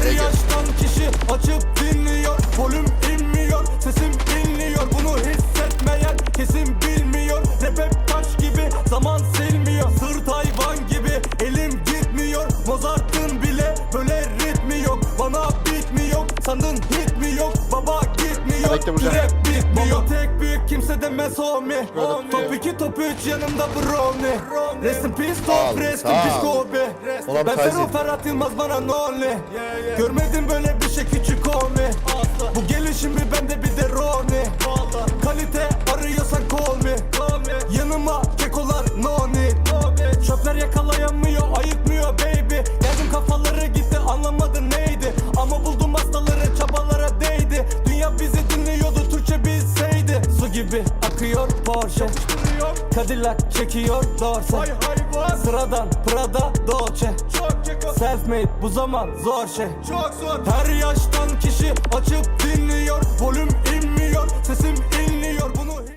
Her yaştan kişi açıp dinliyor. Volüm inmiyor sesim inliyor. Bunu hissetmeyen kesin bilmiyor. Rap hep taş gibi zaman silmiyor. Sırt hayvan gibi elim gitmiyor. Mozart'ın bile böyle ritmi yok. Bana mi yok sandın hit mi yok? Baba gitmiyor rap bitmiyor. Tek kimse demez homie Top 2 top 3 yanımda brownie. Rest in peace top rest in peace. Kobe. Ben. Ferro Ferhat Yılmaz bana ne only Görmedim böyle gibi akıyor Porsche. Cadillac çekiyor dorse. Hay Sıradan Prada Dolce. Self made bu zaman zor şey. Çok zor. Her yaştan kişi açıp